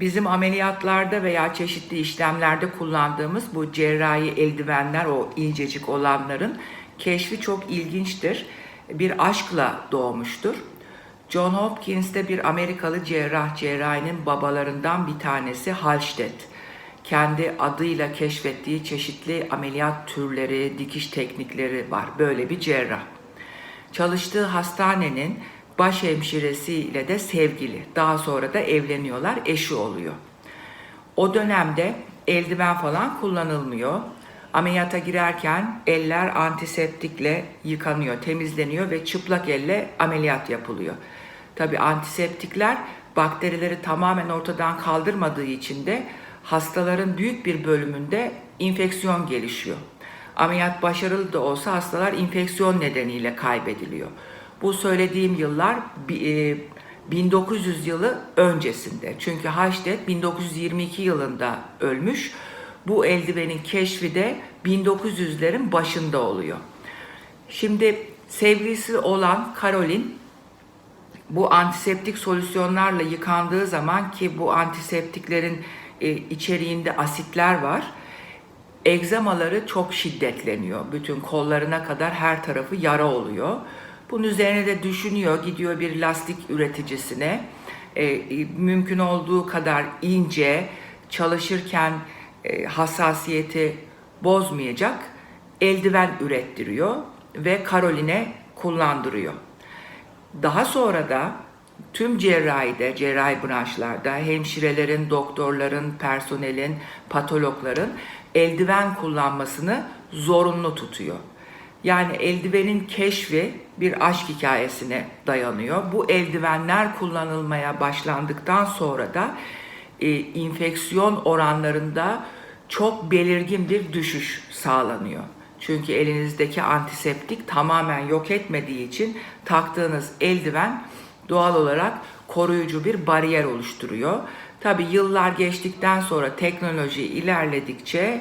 bizim ameliyatlarda veya çeşitli işlemlerde kullandığımız bu cerrahi eldivenler, o incecik olanların keşfi çok ilginçtir. Bir aşkla doğmuştur. John Hopkins de bir Amerikalı cerrah, cerrahinin babalarından bir tanesi Halsted. Kendi adıyla keşfettiği çeşitli ameliyat türleri, dikiş teknikleri var. Böyle bir cerrah. Çalıştığı hastanenin baş hemşiresiyle de sevgili. Daha sonra da evleniyorlar, eşi oluyor. O dönemde eldiven falan kullanılmıyor. Ameliyata girerken eller antiseptikle yıkanıyor, temizleniyor ve çıplak elle ameliyat yapılıyor. Tabi antiseptikler bakterileri tamamen ortadan kaldırmadığı için de hastaların büyük bir bölümünde infeksiyon gelişiyor. Ameliyat başarılı da olsa hastalar infeksiyon nedeniyle kaybediliyor. Bu söylediğim yıllar bi- e, 1900 yılı öncesinde. Çünkü Halsted 1922 yılında ölmüş. Bu eldivenin keşfi de 1900'lerin başında oluyor. Şimdi sevgilisi olan Caroline bu antiseptik solüsyonlarla yıkandığı zaman ki bu antiseptiklerin e, içeriğinde asitler var. Egzamaları çok şiddetleniyor. Bütün kollarına kadar her tarafı yara oluyor. Bunun üzerine de düşünüyor, gidiyor bir lastik üreticisine. E, e, mümkün olduğu kadar ince, çalışırken e, hassasiyeti bozmayacak eldiven ürettiriyor ve Caroline kullandırıyor. Daha sonra da tüm cerrahide, cerrahi branşlarda hemşirelerin, doktorların, personelin, patologların eldiven kullanmasını zorunlu tutuyor. Yani eldivenin keşfi bir aşk hikayesine dayanıyor. Bu eldivenler kullanılmaya başlandıktan sonra da e, infeksiyon oranlarında çok belirgin bir düşüş sağlanıyor. Çünkü elinizdeki antiseptik tamamen yok etmediği için taktığınız eldiven doğal olarak koruyucu bir bariyer oluşturuyor. Tabi yıllar geçtikten sonra teknoloji ilerledikçe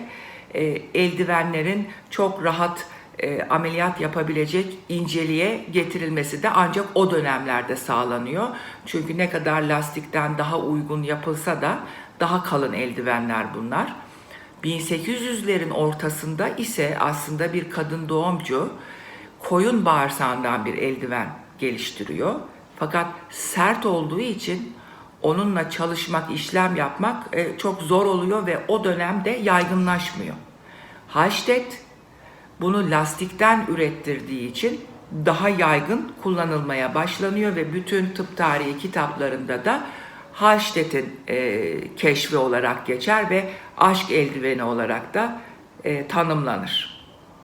e, eldivenlerin çok rahat e, ameliyat yapabilecek inceliğe getirilmesi de ancak o dönemlerde sağlanıyor. Çünkü ne kadar lastikten daha uygun yapılsa da daha kalın eldivenler bunlar. 1800'lerin ortasında ise aslında bir kadın doğumcu koyun bağırsağından bir eldiven geliştiriyor. Fakat sert olduğu için onunla çalışmak, işlem yapmak e, çok zor oluyor ve o dönemde yaygınlaşmıyor. Halsted bunu lastikten ürettirdiği için daha yaygın kullanılmaya başlanıyor ve bütün tıp tarihi kitaplarında da Halsted'in e, keşfi olarak geçer ve aşk eldiveni olarak da e, tanımlanır.